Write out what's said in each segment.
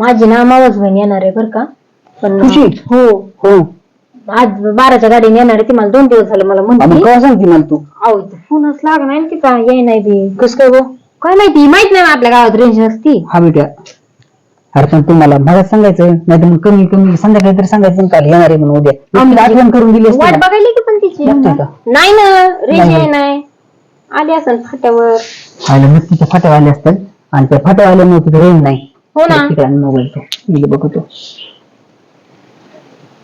माझी ना मावस बहीण येणार आहे बरं का. पण तुझी? हो. हो. आज बाराच्या गाडीने येणार आहे ती मला दोन दिवस झाले मला मग म्हणते सांगते मला तू? अहो इथं फोनच लागणार आहे तिचा येई नाही बी. कस काय गो? काय माहिती माहीत नाही आपल्या गावात रेंज नसती. हा बेटा. अरे पण तुम्हाला मला सांगायचं नाही तर मग कमी कमी संध्याकाळी तरी सांगायचं काल येणार आहे म्हणून उद्या. आम्ही- तिला आठवण करून दिली असती वाट ना. बघायली की पण तिची? लागतोय का? नाही ना रेंज नाही. नाही. आली असेल फाट्यावर. आयला नक्कीच्या फाट्यावाले असतात आणि त्या फाट्यावाल्यामुळे तिथे रेंज नाही. हो ना. तिकडे मोबाईल तो मी बघतो.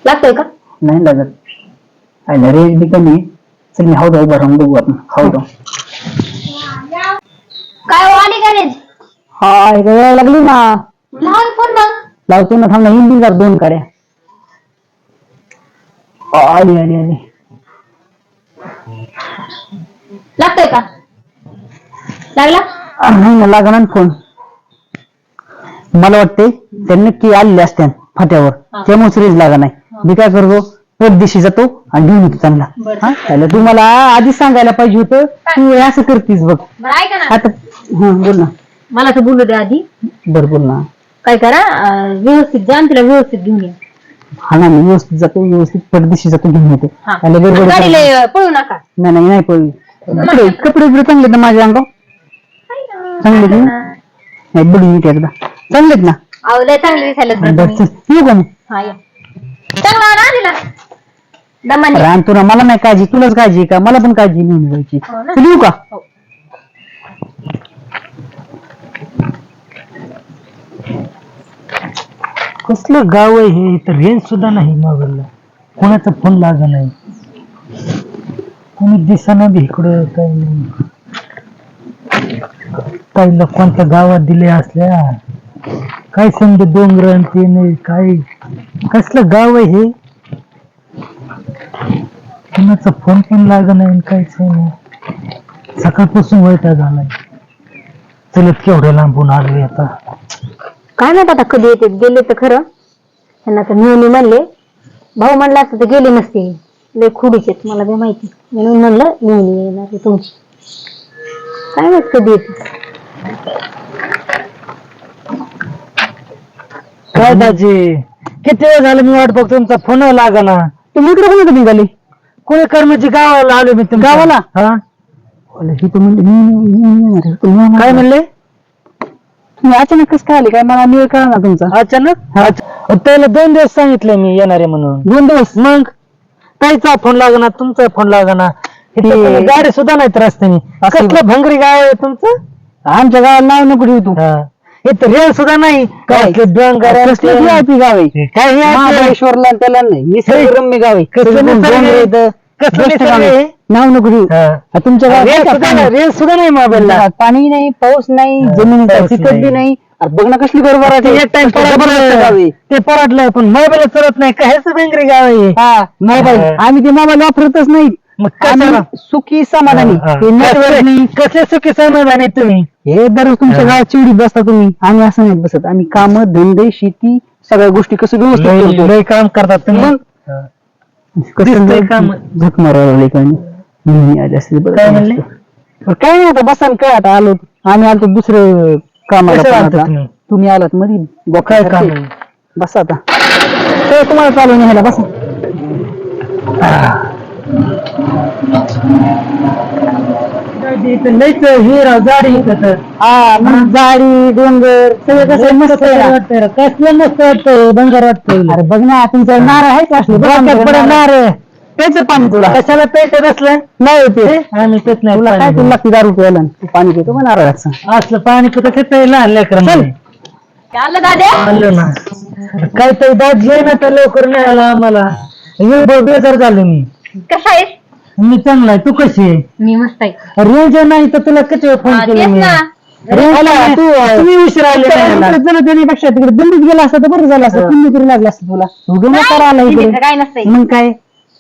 लागतोय का? नाही लागत. आयला रेंज बी कमी आहे. चल मी हाव उभा राहून बघू आपण. हाव जाऊ काय हो, आली का रेंज? हा इकडे वेळ लागली ना. लहान फोन मग लावतो ना थांब ना हिंदी जर दोन काड्या. आली आली आली. लागतोय का? लागला? नाही ना लागणार फोन. मला वाटते ते नक्की आलेले असते फाट्यावर. त्यामुळे रेंज लागा नाही. मी काय करतो परदेशी जातो आणि घेऊन येतो चांगला. हा? त्याला तू मला आधीच सांगायला पाहिजे होतं तू हे असं करतीस बघ. बरं ऐका ना. आता हा बोल ना. मला तर बोलू द्या आधी. बरं बोल ना. काय करा अं, व्यवस्थित जा आणि तिला व्यवस्थित घेऊन या. हा ना मी व्यवस्थित जातो व्यवस्थित परदेशी जातो घेऊन येतो. हा. त्याला गडबड गाडीला करायची. अं, पळू नका. नाही नाही नाही पळू. कपडे कपडे चांगले ना माझ्या अंगावर? चांगले ना? नाही नीट एकदा. चांगलेत ना? अहो लय चांगली दिसायला बरं बरं, तुम्ही. चल, येऊ का मग. हा या. चांगला ना. तिला दमाने. रान तुला मला नाही काळजी तुलाच काळजी आहे का? मला पण काळजी नेहमी जायची हो ना. येऊ का? हो. कसलं गाव आहे हे? इथं रेंज सुद्धा नाही मोबाईलला कोणाचा फोन लाग नाही. कोणी दिसना बी इकडं काही. नाही काही कोणत्या गावात दिले असल्या? काय समज डोंगर आणि ते नाही काय? कसलं गाव आहे हे? कुणाचा फोन पण लाग नाही आणि काहीच नाही. सकाळपासून वैता झालाय चलत केवढ्या लांबून आलोय आता. काय माहीत आता कधी येते? गेले तर खरं. त्यांना तर नेहमी म्हणले भाऊ म्हणला असतं तर गेले नसते. लय खुडीचे आहेत, मला बी माहिती. म्हणून म्हणलं नेहमी येणार आहे तुमची. काय माहीत कधी येते? काय दाजी? किती वेळ झालं मी वाट बघतो तुमचा फोन लागना. तुम्ही इकडे कोणी निघाली? कोणी कर्मची गावाला आलो मी तुमच्या. गावाला? हा. ही तर म्हणली मी- मी- मी येणार आहे. तुम्ही येणार काय आहे. म्हणले? तुम्ही अचानक कसं काय आले? काय मला वेळ कळा ना तुमचा. अचानक? अच्छा. त्याला दोन दिवस सांगितलं मी येणार आहे म्हणून. दोन दिवस? मग? काहीचा फोन लागना तुमचा फोन लागना. इथं ते- कोणी गाडी सुद्धा नाहीत रस्त्याने. असं- कसलं भंगरी गाव आहे तुमचं? आमच्या गावाला नाव नको ठेवू तू. हा. इथं रेल सुद्धा नाही काय? कसलं डोंगर आणि कसलं ते- VIP गाव आहे काय हे महाबळेश्वरला आणि त्याला नाही निसर्गरम्य गाव आहे कसलं निसर्ग डोंगर आहे? येतं. कसलं मस्त निसर्ग गाव आहे. आहे? नाव नको हा. तुमच्या गावात रेल सुद्धा? नाही रेल सुद्धा नाही मोबाईलला पाणी नाही पाऊस नाही हा, जमीन पाऊस पिकत बी नाही. नाही अरे बघ ना कसली बरोबर ते एक टाइम आहे. ते परतलं पण मोबाईल चलत नाही कायच बेंगरी गाव आहे हा मोबाईल हा. आम्ही ते मोबाईल वापरतच नाही मग आम्ही? सुखी समाधानी हा, हा. network कसले- नाही कसले चुकी समाधानी तुम्ही हे दररोज तुमच्या हा. गावात चिवडीत बसता तुम्ही आम्ही असं नाही बसत आम्ही काम धंदे शेती सगळ्या गोष्टी कसं व्यवस्थित लय करतो लय काम करतात तुम्ही मग? हा. कसं दिसतंय झक- काम. आले असते बरं काय काम म्हणले? बरं, काय नाही आता बसा ना काय आता आलो आम्ही आलो दुसरं कामाला पण आता. तुम्ही? तुम्ही आलात मध्ये काय काम आहे? बसा आता तुम्हाला चालू न्यायला बसा हे राव गाडी इथं. हा मग झाडी डोंगर सगळं कसं मस्त रे. कसलं मस्त वाटतंय डोंगर वाटतंय. अरे बघ ना तुमचं नारळ आहे का असले? डोक्यात पडत पाणी तुला? कशाला पेटत असलं नाही ते आम्ही पेत नाही तुला काय पाणी. तुला लागते दारू प्यायला? तू पाणी पितो का नारळाचं. असलं पाणी कुठं घेता लहान लेकर आलं दाद्या? आलं ना. काहीतरी दाजी आहे ना तर लवकर नाही आला आम्हाला एवढं बेजार झालो मी. कसा आहेस? मी चांगला आहे तू कशी आहे? मी मस्त आहे. रेंज नाही तर तुला किती वेळ फोन हा, केला तेच मी? ना. रेंज नाही, तू तुम्ही उशीर आले नाही यायला. जण देण्यापेक्षा तिकडे दिल्लीत गेला असता तर बरं झालं असतं. पुण्य तरी लागलं असतं तुला. उगा आला नाही, इकडे. तिथं काय नसतंय. मग काय?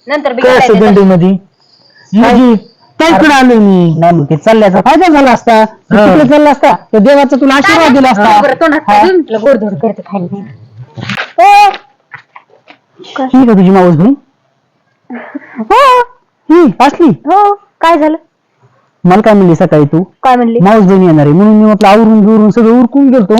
नंतर बी काय असं करायचं. दंडी मध्ये माझी आलो मी? नाही मग ते चालल्याचा फायदा झाला असता. तू हा. तिकडे चालला असता. तर देवाचा तुला आशीर्वाद दिला असता. हा. गोडधोड करते खायला ही. का तुझी मावस बहीण. ही. असली. हो काय झालं? मला काय म्हणली सकाळी तू? काय म्हणली? मावस बहीण येणार आहे. म्हणून मी म्हटलं आवरून बिवरून सगळं उरकून गेलतो.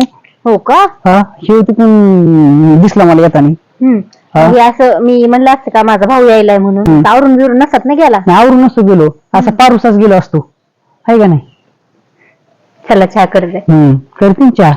हो का? हा शेव तिकडून दिसला मला येताना. हम्म. हा? हे असं मी म्हणलं असतं का माझा भाऊ यायलाय म्हणून. हम्म. आवरून बिरून नसत ना गेला? नाही, आवरून नसतो गेलो. असा पारुसाच गेलो असतो. आहे का नाही? चला चहा कर दे हम्म करते ना चहा.